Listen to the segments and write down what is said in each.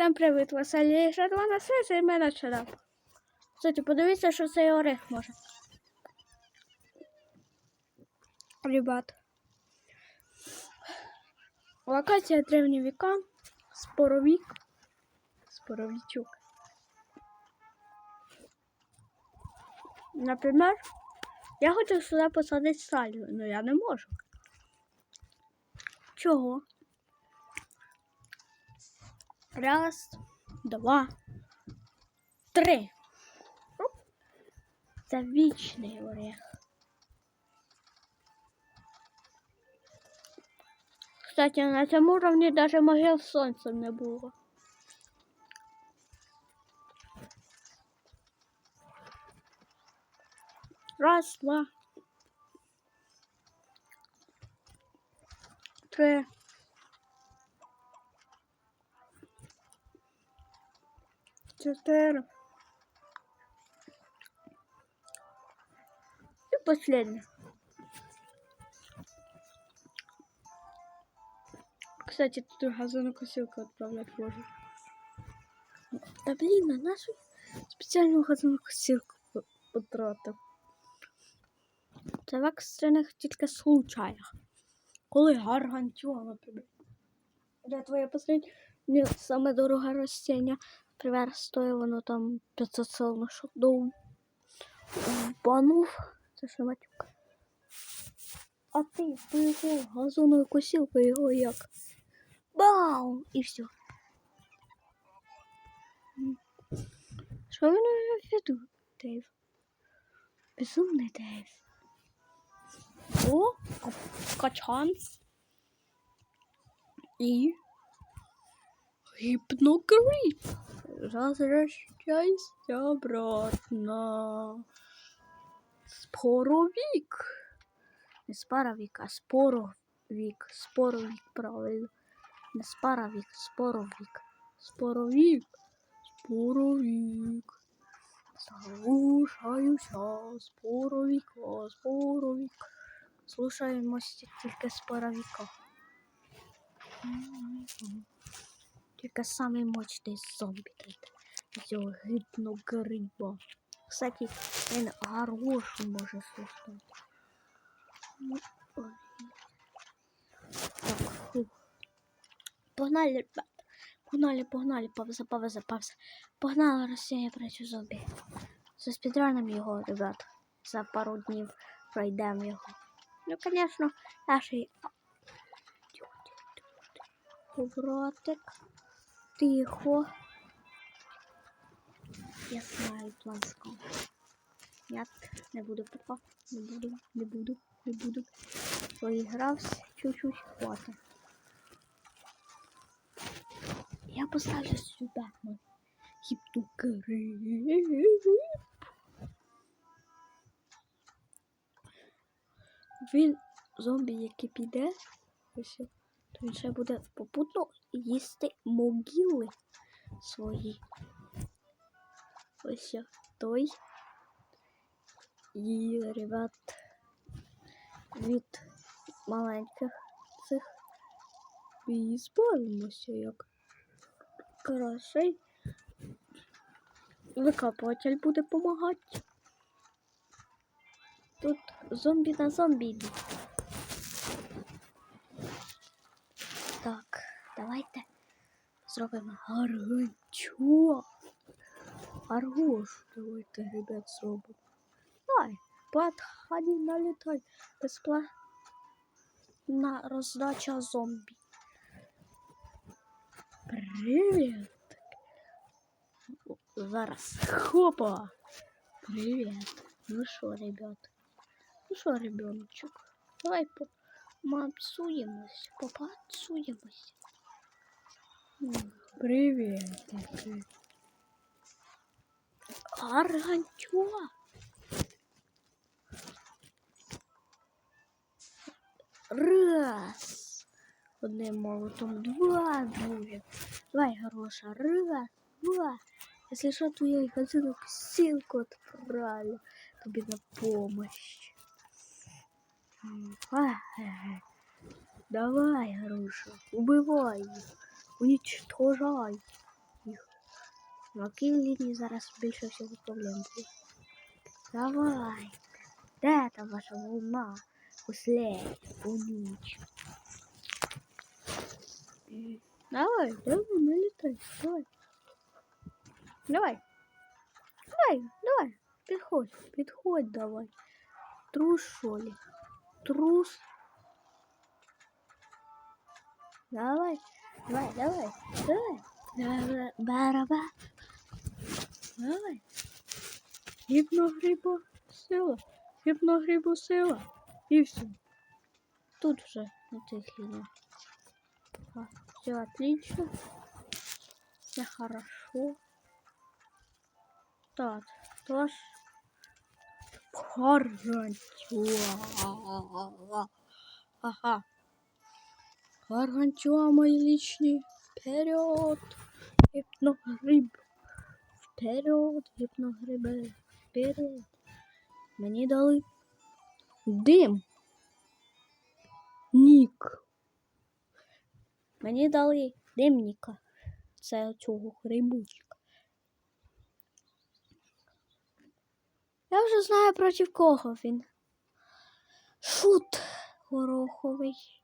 Всем привіт, Василій Шадлана Сесі, ми починаємо. Кстати, подивіться, що цей орех може. Ребят. Локація древні віка, споровік, споровічок. Наприклад, я хочу сюди посадити сальву, але я не можу. Чого? Раз, два, три. Це вічний орех. Кстати, на цьому уровні даже могил сонцем не було. Раз, два. Три. Четыре. И последний. Кстати, тут газонокосилку отправлять можно. Да блин, на нашу спеціальну газонокосилку по- потратив. Це в екстрених тільки случаях. Коли гаргантюа, наприклад. Де твоє последнє саме дороге ростіння. Наприклад, стоїть воно там 500 солнышок до банув. Це ж матюк. А ти поїхав газоною косілкою його як. Бау! І все. Що він веду, Дейв? Безумний Дейв. О, качан. І гіпнокріп. Возвращайся обратно. Споровик. Не спаровик, а споровик. Споровик, правильно. Не спаровик, споровик. Споровик. Споровик. Слушаюся споровика, споровик. Слушаємося тільки споровика. Тільки самий мощний зомбі тут. Цього гипногриба. Кстати, він хорошу може слухати. Ну. Так, фу. Погнали. Погнали, погнали, павза, павза, павза. Погнали Росія проти зомбі. За спідраном його, ребят. За пару днів пройдемо його. Ну, конечно, наші... Поворотик. Тихо. Я знаю план скал. Нет, не буду пока. Не буду, не буду, не буду. Поигрався чуть-чуть хватит. Я поставлю сюда гіптукрип. Він зомбі, який піде, ось, він ще буде попутно їсти могили свої. Ось той. І, ребят, від маленьких цих і збавимося як красий. Викопатель буде допомагати. Тут зомбі на зомбі йдуть. Так, давайте зробимо гарганчуа. Аргош, давайте, ребят, зробимо. Давай, подходи, налетай. Бесплатна роздача зомбі. Привет. Зараз. Хопа. Привет. Ну что, ребят? Ну что, ребеночек? Давай помацуемся, попацуемся. Такой. Гаргантюа. Раз. Одним молотом два друге. Давай, хороша. Раз, два. Если что, то я и газину силку отправлю тебе на помощь. Давай, хороша, убивай их, уничтожай. На кілліні зараз більше всього проблем буде. Давай. Де там ваша волна? Усле, у ніч. Давай, давай, не літай, давай. Давай. Давай, давай. Підходь, підходь давай. Трус, що ли? Трус. Давай, Давай, давай, давай. давай, Бараба. Давай. Гипно грибу сила. Гипно грибу сила. И все. Тут уже натыхлено. А, все отлично. Все хорошо. Так, тоже Хоррор. Ага. Гаргантюа мої лічні. Вперед. Гіпногриб. Вперед, гіпногриби. Вперед. Мені дали дим. Нік. Мені дали димніка. Це цього грибочка. Я вже знаю проти кого він. Шут гороховий.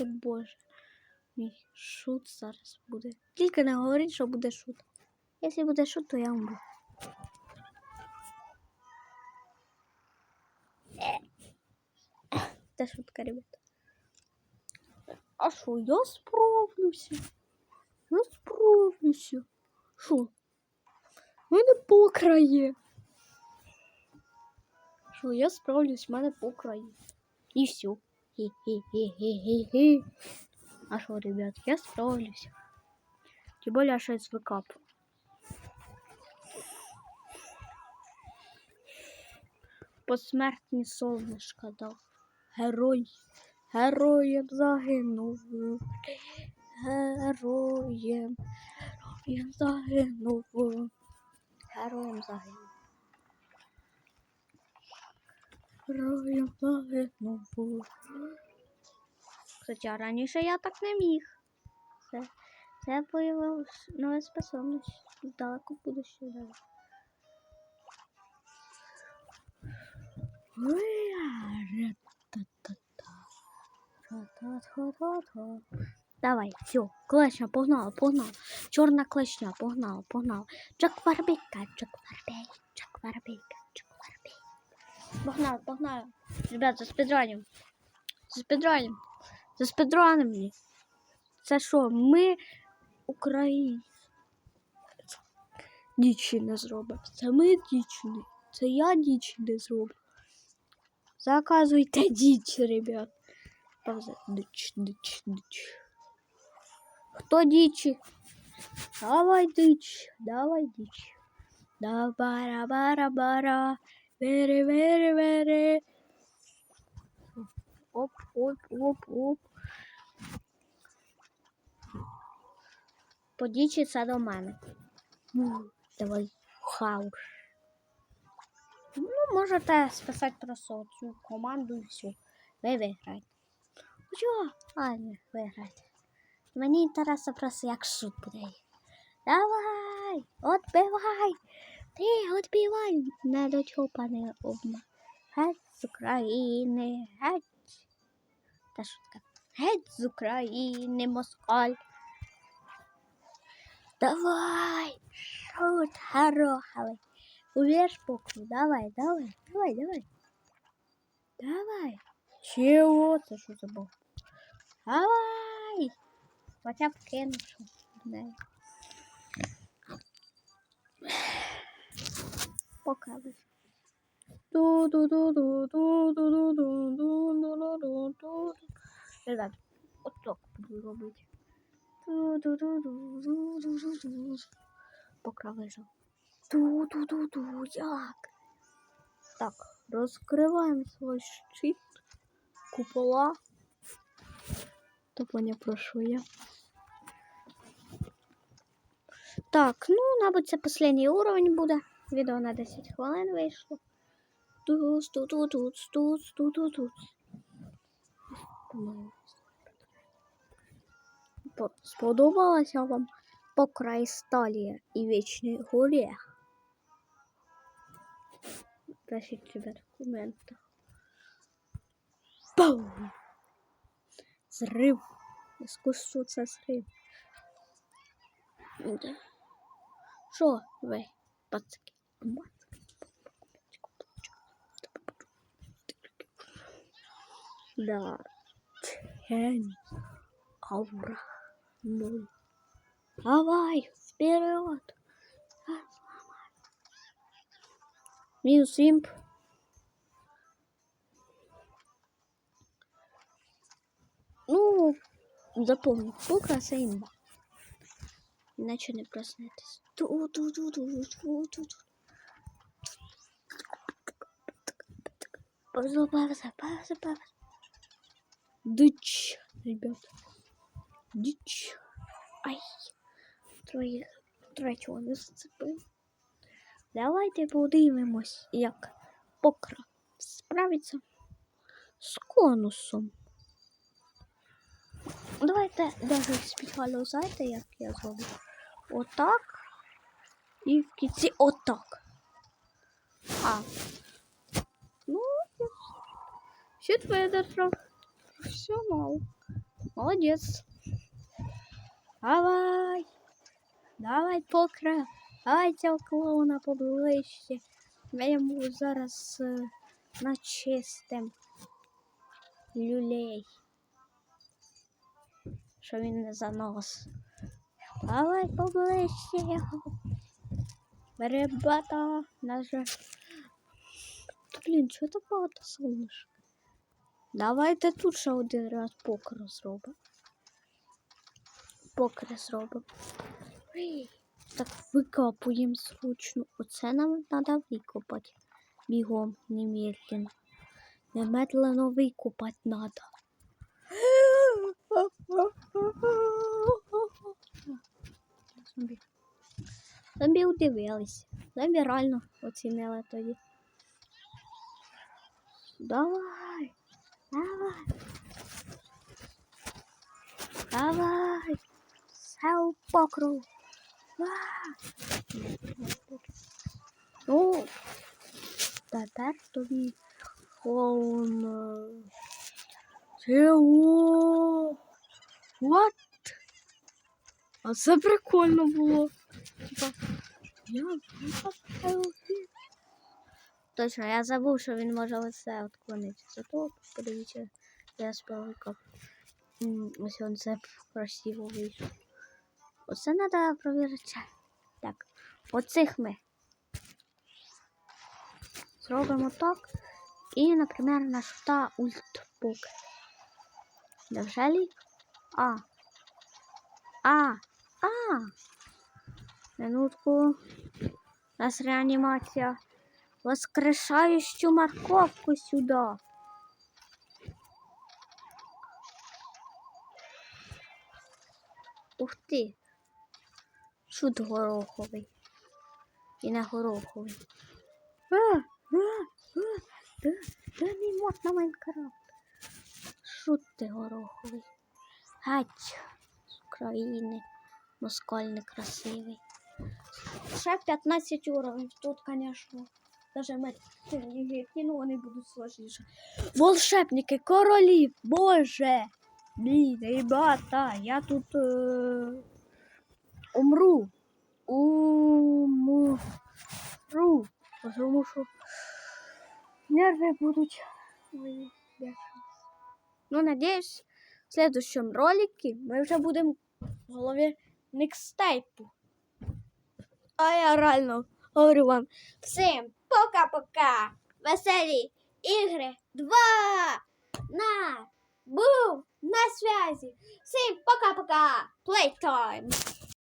Ти боже. Мій шут зараз буде. Тільки не говоріть, що буде шут. Якщо буде шут, то я умру. Це шутка, ребята. А що, я справлюся? Я справлюся. Що? У мене покрає. Що, я справлюсь, в мене покрає. І все. Хе-хе-хе-хе-хе. А що, ребят, я справлюсь. Тем более, що я свикап. Посмертні солнышко дав. Герой. Героєм загинув. Героєм. Героєм загинув. Героєм загинув. Героєм загинув. Кстати, а раніше я так не міг. Це, це появилась нова способність. Далеко будущее далі. Давай, все, клешня, погнала, погнала. Чорна клешня, погнала, погнала. Джек Варбейка, Джек Варбей, Джек Варбейка, Погнала, погнала. Ребят, за спидранем. За спидранем. За спидранем мені. Це що, ми Українці. Дічі не зробимо. Це ми дічі не. Це я дічі не зроблю. Заказуйте дичь, ребят. Пауза. Дичь, дичь, дичь. Хто дичи? Давай дичь, давай дичь. Да бара бара бара. Бере бере бере. Оп, оп, оп, оп. По дичі це до мене. Ну, Давай, хауш. Ну, можете списати просто цю команду і все. Ви виграєте. Чого? А, не, виграєте. Мені інтересно просто, як суд буде. Давай! Отбивай! Ти отбивай! Не до пане обма. Геть з України, геть. Та шутка. Геть з України, москаль. Давай! Шут, гороховий. Увешь букву. Давай, давай, давай, давай. Давай. Чего ты что забыл? Давай. Хотя б кинув, що покажу. Ребят, от так буду робити. Пока вижу. Ту-ту-ту-ту, як? Так, раскрываем свой щит, купола. Тупо не прошу я. Так, ну, мабуть, це останній уровень будет. Відео на 10 хвилин вийшло. Тут, тут, тут, тут, тут, тут, тут, тут. Сподобалася вам покрай сталі і вічний горіх? Пишіть ребят в коментах. Пау! Зрив! Искусство це зрив. Що ви, пацки? Да. Тень. Аура. Ноль. Давай, вперед. Минус имп. Ну, запомни, пока це імба. Іначе не проснетесь. Ту-ту-ту-ту-ту-ту-ту. Пауза, пауза, пауза, пауза. Дичь, ребят. Дичь. Ай. Троє, третього не зацепив. Давайте подивимось, як покра справиться з конусом. Давайте даже спеціально знаєте, як я зроблю. Отак. І в кінці отак. А. ще твоє держав. Професіонал. Молодець. Давай. Давай, покра. Давай цього клоуна поближче. Ми йому зараз е, начистим люлей. Що він не занос. Давай поближче його. Ребята, наже. Блін, чого так багато солнышка? Давайте тут ще один раз покер зробимо. Покер зробимо. Так викопуємо зручно. Оце нам треба викопати. Бігом, немедленно. Немедленно викопати треба. Зомбі. Зомбі удивились. Зомбі реально оцінили тоді. Давай. Давай. Давай. Сел покру. Ну, тепер тобі он... Чого? What? А це прикольно було. Типа. Точно, я забув, що він може оце отклонити. Зато подивіться, я спробував. Ось він це красиво вийшов. Оце треба провірити. Так, оцих ми зробимо так. І, наприклад, на шута ультбук. Неужели? А. А. А. Минутку. У нас реанімація. Воскрешающую морковку сюда. Ух ти. Шут гороховий. І не гороховий. А, а, а, да, да не мод на Майнкрафт. Шут ти гороховий. Гать з України. Москаль некрасивий. Ще 15 уровень. Тут, конечно, даже ми які, ну вони будуть сложніше. Волшебники, королі, боже! Блін, ребята, я тут е, умру. Умру. Тому що нерви будуть. Ну, надіюсь, в следующем ролике ми вже будемо в голові мікстейпу. А я реально говорю вам всім пока-пока! Веселі ігри 2 на був на связи. Всем пока-пока! Playtime!